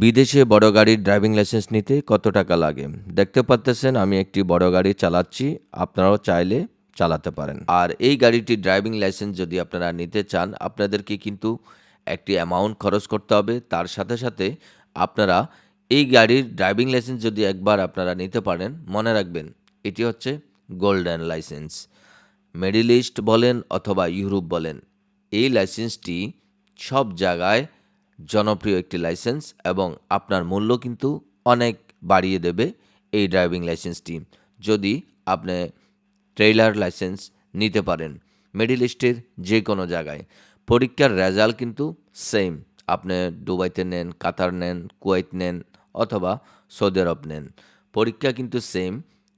বিদেশে বড় গাড়ির ড্রাইভিং লাইসেন্স নিতে কত টাকা লাগে? দেখতে পাচ্তেছেন আমি একটি বড় গাড়ি চালাচ্ছি, আপনারাও চাইলে চালাতে পারেন। আর এই গাড়িটির ড্রাইভিং লাইসেন্স যদি আপনারা নিতে চান, আপনাদেরকে কিন্তু একটি অ্যামাউন্ট খরচ করতে হবে। তার সাথে সাথে আপনারা এই গাড়ির ড্রাইভিং লাইসেন্স যদি একবার আপনারা নিতে পারেন, মনে রাখবেন, এটি হচ্ছে গোল্ডেন লাইসেন্স। মিডিল ইস্ট বলেন অথবা ইউরোপ বলেন, এই লাইসেন্সটি সব জায়গায় জনপ্রিয় একটি লাইসেন্স এবং আপনার মূল্য কিন্তু অনেক বাড়িয়ে দেবে এই ড্রাইভিং লাইসেন্সটি, যদি আপনি ট্রেইলার লাইসেন্স নিতে পারেন মিডিল ইস্টের যে কোনো জায়গায়। পরীক্ষার রেজাল্ট কিন্তু সেম, আপনি দুবাইতে নেন, কাতার নেন, কুয়েত নেন অথবা সৌদি আরব নেন। পরীক্ষা কিন্তু সেম।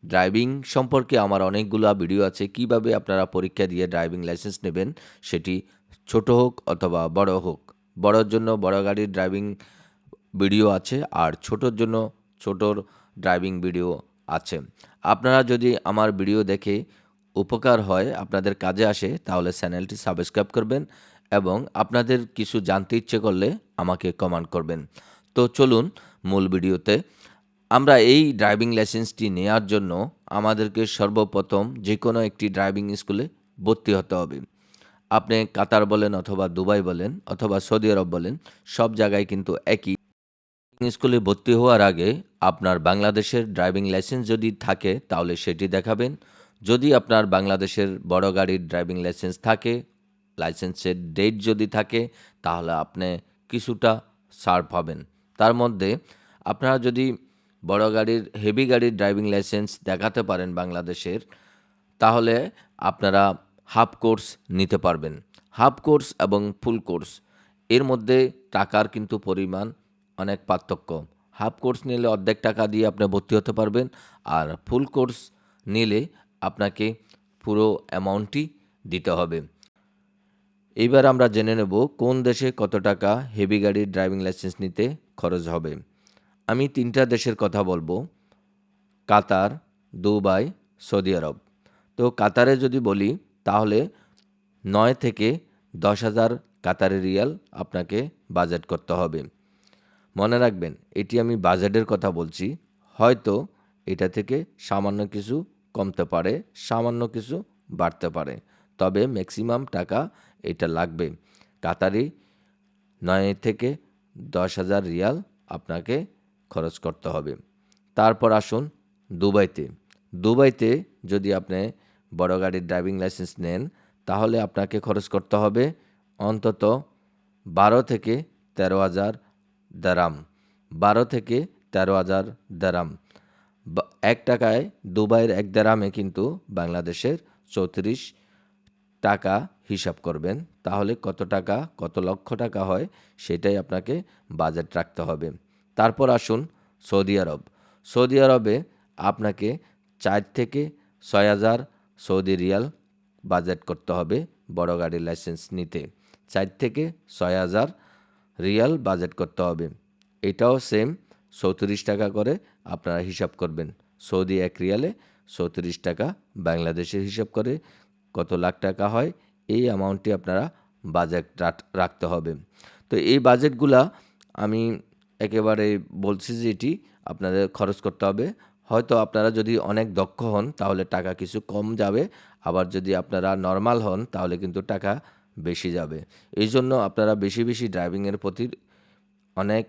ড্রাইভিং সম্পর্কে আমার অনেকগুলো ভিডিও আছে, কীভাবে আপনারা পরীক্ষা দিয়ে ড্রাইভিং লাইসেন্স নেবেন সেটি ছোট হোক অথবা বড় হোক। বড়র জন্য বড় গাড়ির ড্রাইভিং ভিডিও আছে আর ছোটোর জন্য ছোটোর ড্রাইভিং ভিডিও আছে। আপনারা যদি আমার ভিডিও দেখে উপকার হয়, আপনাদের কাজে আসে, তাহলে চ্যানেলটি সাবস্ক্রাইব করবেন এবং আপনাদের কিছু জানতে ইচ্ছে করলে আমাকে কমেন্ট করবেন। তো চলুন মূল ভিডিওতে আমরা এই ড্রাইভিং লাইসেন্সটি নেওয়ার জন্য আমাদেরকে সর্বপ্রথম যে কোনো একটি ড্রাইভিং স্কুলে ভর্তি হতে হবে। আপনি কাতার বলেন অথবা দুবাই বলেন অথবা সৌদি আরব বলেন, সব জায়গায় কিন্তু একই। স্কুলে ভর্তি হওয়ার আগে আপনার বাংলাদেশের ড্রাইভিং লাইসেন্স যদি থাকে, তাহলে সেটি দেখাবেন। যদি আপনার বাংলাদেশের বড় গাড়ির ড্রাইভিং লাইসেন্স থাকে লাইসেন্সের ডেট যদি থাকে, তাহলে আপনি কিছুটা ছাড় পাবেন। তার মধ্যে আপনারা যদি বড় গাড়ির হেভি গাড়ির ড্রাইভিং লাইসেন্স দেখাতে পারেন বাংলাদেশের, তাহলে আপনারা হাফ কোর্স নিতে পারবেন। হাফ কোর্স এবং ফুল কোর্স। এর মধ্যে টাকার কিন্তু পরিমাণ অনেক পার্থক্য। হাফ কোর্স নিলে অর্ধেক টাকা দিয়ে আপনি ভর্তি হতে পারবেন আর ফুল কোর্স নিলে আপনাকে পুরো অ্যামাউন্টটি দিতে হবে। এইবার আমরা জেনে নেব কোন দেশে কত টাকা হেভি গাড়ির ড্রাইভিং লাইসেন্স নিতে খরচ হবে। আমি তিনটা দেশের কথা বলব। কাতার, দুবাই, সৌদি আরব। তো কাতারে যদি বলি তাহলে নয় থেকে দশ হাজার কাতারি রিয়াল আপনাকে বাজেট করতে হবে। মনে রাখবেন, এটি আমি বাজেটের কথা বলছি, হয়তো এটা থেকে সামান্য কিছু কমতে পারে, সামান্য কিছু বাড়তে পারে, তবে ম্যাক্সিমাম টাকা এটা লাগবে। কাতারি নয় থেকে দশ হাজার রিয়াল আপনাকে খরচ করতে হবে। তারপর আসুন দুবাইতে। দুবাইতে যদি আপনি বড় গাড়ির ড্রাইভিং লাইসেন্স নেন, তাহলে আপনাকে খরচ করতে হবে অন্তত বারো থেকে তেরো হাজার দারাম। বারো থেকে তেরো হাজার দারাম। এক টাকায় দুবাইয়ের এক দারামে কিন্তু বাংলাদেশের চৌত্রিশ টাকা হিসাব করবেন। তাহলে কত টাকা, কত লক্ষ টাকা হয় সেটাই আপনাকে বাজেট রাখতে হবে। তারপর আসুন সৌদি আরব। সৌদি আরবে আপনাকে চার থেকে ছয় হাজার সৌদি রিয়াল বাজেট করতে হবে বড় গাড়ির লাইসেন্স নিতে। চার থেকে ছয় হাজার রিয়াল বাজেট করতে হবে। এটাও সেম চৌত্রিশ টাকা করে আপনারা হিসাব করবেন। সৌদি এক রিয়ালে চৌত্রিশ টাকা বাংলাদেশের হিসাব করে কত লাখ টাকা হয়, এই অ্যামাউন্টটি আপনারা বাজেট রাখতে হবে। তো এই বাজেটগুলা আমি একেবারে বলছি যে এটি আপনাদের খরচ করতে হবে। হয়তো আপনারা যদি অনেক দক্ষ হন, তাহলে টাকা কিছু কম যাবে। আবার যদি আপনারা নর্মাল হন, তাহলে কিন্তু টাকা বেশি যাবে। এই জন্য আপনারা বেশি বেশি ড্রাইভিংয়ের প্রতি অনেক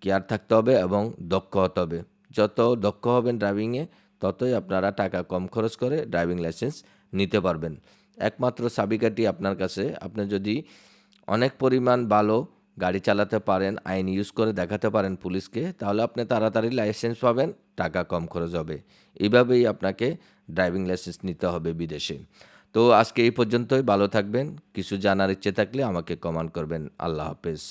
কেয়ার থাকতে হবে এবং দক্ষ হতে হবে। যত দক্ষ হবেন ড্রাইভিংয়ে ততই আপনারা টাকা কম খরচ করে ড্রাইভিং লাইসেন্স নিতে পারবেন। একমাত্র চাবিকাঠি আপনার কাছে। আপনি যদি অনেক পরিমাণ ভালো গাড়ি চালাতে পারেন, আইন ইউজ করে দেখাতে পারেন পুলিশকে, তাহলে আপনি তাড়াতাড়ি লাইসেন্স পাবেন, টাকা কম খরচ হবে। এইভাবেই আপনাকে ড্রাইভিং লাইসেন্স নিতে হবে বিদেশে। তো আজকে এই পর্যন্তই, ভালো থাকবেন, কিছু জানার ইচ্ছে থাকলে আমাকে কমেন্ট করবেন। আল্লাহ হাফেজ।